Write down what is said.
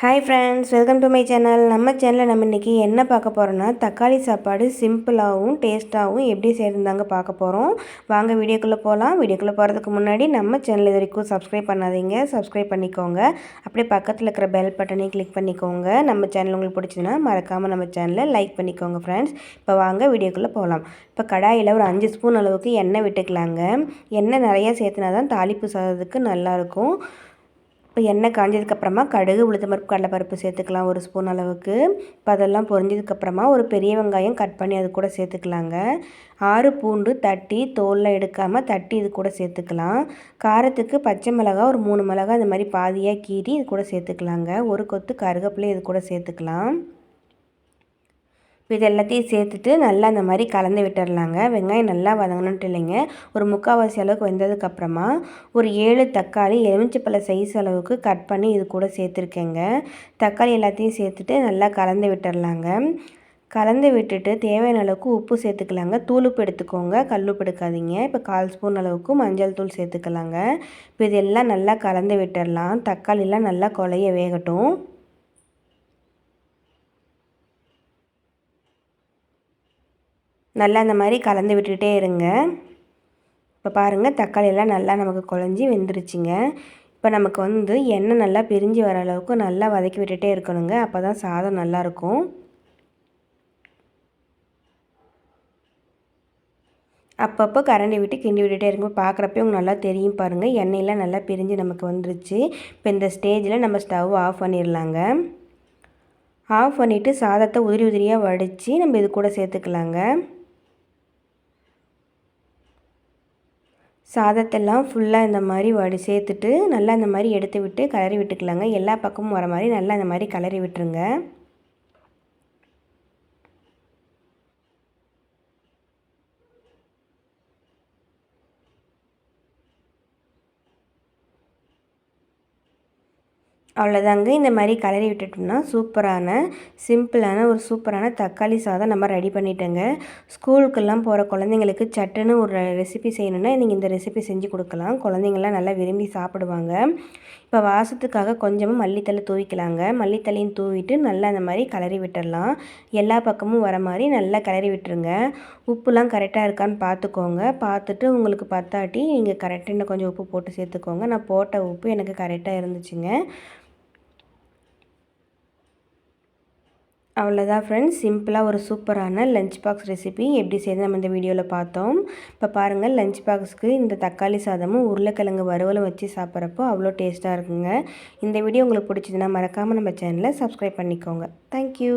Hi friends welcome to my channel நம்ம சேனலில் நம்ம இன்றைக்கி என்ன பார்க்க போகிறோன்னா தக்காளி சாப்பாடு சிம்பிளாகவும் டேஸ்ட்டாகவும் எப்படி செய்யிருந்தாங்க பார்க்க போகிறோம் வாங்க வீடியோக்குள்ளே போகலாம் வீடியோக்குள்ளே போகிறதுக்கு முன்னாடி நம்ம சேனல் இது வரைக்கும் சப்ஸ்கிரைப் பண்ணாதீங்க. சப்ஸ்கிரைப் பண்ணிக்கோங்க. அப்படியே பக்கத்தில் இருக்கிற பெல் பட்டனையும் கிளிக் பண்ணிக்கோங்க. நம்ம சேனல் உங்களுக்கு பிடிச்சதுன்னா மறக்காமல் நம்ம சேனலை லைக் பண்ணிக்கோங்க ஃப்ரெண்ட்ஸ் இப்போ வாங்க வீடியோக்குள்ளே போகலாம் இப்போ கடாயில் ஒரு அஞ்சு ஸ்பூன் அளவுக்கு எண்ணெய் விட்டுக்கலாங்க. எண்ணெய் நிறையா சேர்த்துனா தான் தாளிப்பு சாதத்துக்கு நல்லாயிருக்கும் இப்போ எண்ணெய் காஞ்சதுக்கப்புறமா கடுகு உளுத்தம்பருப்பு கடலைப்பருப்பு சேர்த்துக்கலாம் ஒரு ஸ்பூன் அளவுக்கு. இப்போ அதெல்லாம் பொரிஞ்சதுக்கப்புறமா ஒரு பெரிய வெங்காயம் கட் பண்ணி அது கூட சேர்த்துக்கலாங்க. ஆறு பூண்டு தட்டி தோலில் எடுக்காமல் தட்டி இது கூட சேர்த்துக்கலாம். காரத்துக்கு பச்சை மிளகா ஒரு மூணு மிளகா இந்த மாதிரி பாதியாக கீறி இது கூட சேர்த்துக்கலாங்க. ஒரு கொத்து கருகப்பிலை இது கூட சேர்த்துக்கலாம். இது எல்லாத்தையும் சேர்த்துட்டு நல்லா அந்த மாதிரி கலந்து விட்டுடலாங்க வெங்காயம் நல்லா வதங்கணுன்ட்டு இல்லைங்க. ஒரு முக்கால்வாசி அளவுக்கு வெந்ததுக்கப்புறமா ஒரு ஏழு தக்காளி எலுமிச்சப்பழ சைஸ் அளவுக்கு கட் பண்ணி இது கூட சேர்த்துருக்கேங்க. தக்காளி எல்லாத்தையும் சேர்த்துட்டு நல்லா கலந்து விட்டுடலாங்க கலந்து விட்டுட்டு தேவையான அளவுக்கு உப்பு சேர்த்துக்கலாங்க. தூளுப்பு எடுத்துக்கோங்க. கல்லுப்பு எடுக்காதீங்க. இப்போ கால் ஸ்பூன் அளவுக்கு மஞ்சள் தூள் சேர்த்துக்கலாங்க. இப்போ இதெல்லாம் நல்லா கலந்து விட்டுடலாம் தக்காளிலாம் நல்லா கொலைய வேகட்டும். நல்லா இந்த மாதிரி கலந்து விட்டுகிட்டே இருங்க. இப்போ பாருங்கள் தக்காளியெல்லாம் நல்லா நமக்கு குழஞ்சி வெந்துருச்சுங்க. இப்போ நமக்கு வந்து எண்ணெய் நல்லா பிரிஞ்சு வர அளவுக்கு நல்லா வதக்கி விட்டுகிட்டே இருக்கணுங்க. அப்போ தான் சாதம் நல்லாயிருக்கும் அப்பப்போ கரண்டி விட்டு கிண்டி விட்டுட்டே இருக்கும் பார்க்குறப்பே உங்களுக்கு நல்லா தெரியும் பாருங்கள் எண்ணெயெலாம் நல்லா பிரிஞ்சு நமக்கு வந்துருச்சு. இப்போ இந்த ஸ்டேஜில் நம்ம ஸ்டவ் ஆஃப் பண்ணிடலாங்க ஆஃப் பண்ணிவிட்டு சாதத்தை உதிரி உதிரியாக வடித்து நம்ம இது கூட சேர்த்துக்கலாங்க. சாதத்தெல்லாம் ஃபுல்லாக இந்த மாதிரி வடி சேர்த்துட்டு நல்லா இந்த மாதிரி எடுத்து விட்டு கலரி விட்டுக்கலாங்க. எல்லா பக்கமும் வர மாதிரி நல்லா இந்த மாதிரி கலரி விட்டுருங்க. அவ்வளோதாங்க. இந்த மாதிரி கலரி விட்டுட்டோம்னா சூப்பரான சிம்பிளான ஒரு சூப்பரான தக்காளி சாதம் நம்ம ரெடி பண்ணிட்டோங்க. ஸ்கூலுக்கெல்லாம் போகிற குழந்தைங்களுக்கு சட்டுன்னு ஒரு ரெசிபி செய்யணுன்னா நீங்கள் இந்த ரெசிபி செஞ்சு கொடுக்கலாம். குழந்தைங்கள்லாம் நல்லா விரும்பி சாப்பிடுவாங்க. இப்போ வாசத்துக்காக கொஞ்சமாக மல்லித்தலை தூவிக்கலாங்க. மல்லித்தலையும் தூவிட்டு நல்லா அந்த மாதிரி கலரி விட்டுடலாம். எல்லா பக்கமும் வர மாதிரி நல்லா கிளறி விட்டுருங்க. உப்புலாம் கரெக்டாக இருக்கான்னு பார்த்துக்கோங்க. பார்த்துட்டு உங்களுக்கு பத்தாட்டி நீங்கள் கரெக்டாக இன்னும் கொஞ்சம் உப்பு போட்டு சேர்த்துக்கோங்க. நான் போட்ட உப்பு எனக்கு கரெக்டாக இருந்துச்சுங்க. அவ்வளோதான் ஃப்ரெண்ட்ஸ் சிம்பிளாக ஒரு சூப்பரான லஞ்ச் பாக்ஸ் ரெசிபி எப்படி செய்து நம்ம இந்த வீடியோவில் பார்த்தோம். இப்போ பாருங்கள் லஞ்ச் பாக்ஸ்க்கு இந்த தக்காளி சாதமும் உருளைக்கிழங்கு வறுவலும் வச்சு சாப்பிட்றப்போ அவ்வளோ டேஸ்ட்டாக இருக்குங்க. இந்த வீடியோ உங்களுக்கு பிடிச்சதுன்னா மறக்காமல் நம்ம சேனலை சப்ஸ்கிரைப் பண்ணிக்கோங்க. தேங்க்யூ